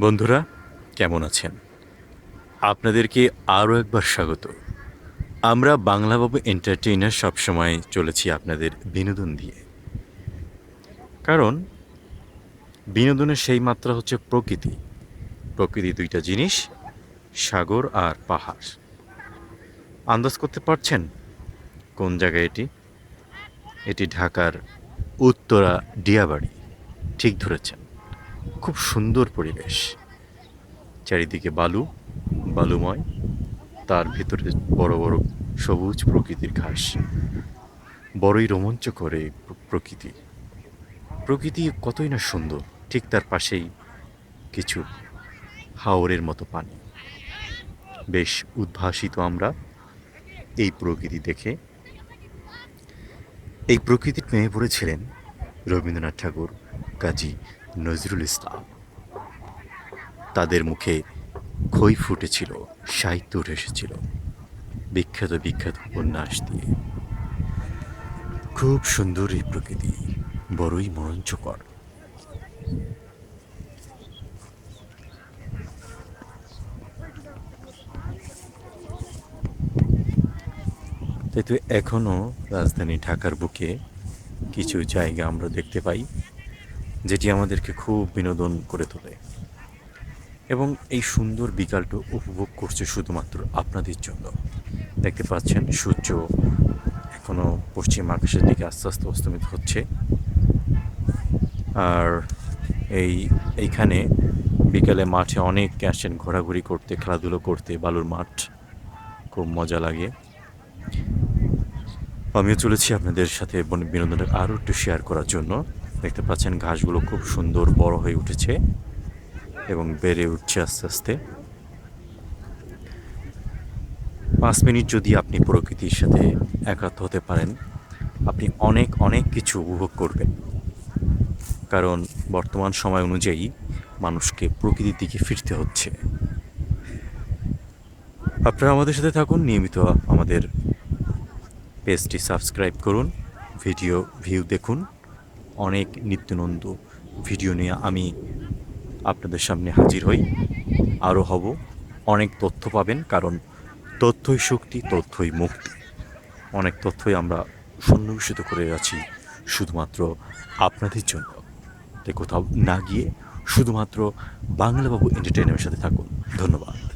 বন্ধুরা, কেমন আছেন? আপনাদেরকে আরও একবার স্বাগত। আমরা বাংলাবাবু এন্টারটেইনার সবসময় চলেছি আপনাদের বিনোদন দিয়ে। কারণ বিনোদনের সেই মাত্রা হচ্ছে প্রকৃতি। প্রকৃতি দুইটা জিনিস, সাগর আর পাহাড়। আন্দাজ করতে পারছেন কোন জায়গায় এটি? এটি ঢাকার উত্তরা ডিয়াবাড়ি ঠিক ধরেছেন। খুব সুন্দর পরিবেশ। চারিদিকে বালু, বালুময়, তার ভিতরে বড় বড় সবুজ প্রকৃতির ঘাস। বড়ই রোমাঞ্চ করে প্রকৃতি। প্রকৃতি কতই না সুন্দর, ঠিক তার পাশেই কিছু হাওরের মতো পানি। বেশ উদ্ভাসিত আমরা এই প্রকৃতি দেখে। এই প্রকৃতির প্রেমে পড়েছিলেন রবীন্দ্রনাথ ঠাকুর, কাজী নজরুল ইসলাম। তাদের মুখে খই ফুটেছিল, সাহিত্য উঠে এসেছিল বিখ্যাত বিখ্যাত উপন্যাস দিয়ে। খুব সুন্দর এই প্রকৃতি, বড়ই মনোঞ্চকর তাই তো এখনও রাজধানী ঢাকার বুকে কিছু জায়গা আমরা দেখতে পাই। যেটি আমাদেরকে খুব বিনোদন করে তোলে। এবং এই সুন্দর বিকালটা উপভোগ করছে শুধুমাত্র আপনাদের জন্য। দেখতে পাচ্ছেন, সূর্য এখনও পশ্চিম আকাশের দিকে আস্তে আস্তে অস্তমিত হচ্ছে। আর এই, এইখানে বিকালে মাঠে অনেক আসেন ঘোরাঘুরি করতে, খেলাধুলো করতে, বালুর মাঠ, খুব মজা লাগে। আমিও চলেছি আপনাদের সাথে বন- বিনোদনটা আরও একটু শেয়ার করার জন্য। দেখতে পাচ্ছেন, ঘাসগুলো খুব সুন্দর বড় হয়ে উঠেছে এবং বেড়ে উঠছে আস্তে আস্তে। পাঁচ মিনিট যদি আপনি প্রকৃতির সাথে একাত্ম হতে পারেন, আপনি অনেক অনেক কিছু উপভোগ করবেন। কারণ বর্তমান সময় অনুযায়ী মানুষকে প্রকৃতির দিকে ফিরতে হচ্ছে। আপনারা আমাদের সাথে থাকুন, নিয়মিত আমাদের পেজটি সাবস্ক্রাইব করুন, ভিডিও ভিউ দেখুন। অনেক নিত্যনন্দ ভিডিও নিয়ে আমি আপনাদের সামনে হাজির হই। আরও হব। অনেক তথ্য পাবেন, কারণ তথ্যই শক্তি, তথ্যই মুক্তি। অনেক তথ্যই আমরা সন্নিবেশিত করে আছি শুধুমাত্র আপনাদের জন্য। তাই কোথাও না গিয়ে শুধুমাত্র বাংলাবাবু এন্টারটেইনমেন্টের সাথে থাকুন। ধন্যবাদ।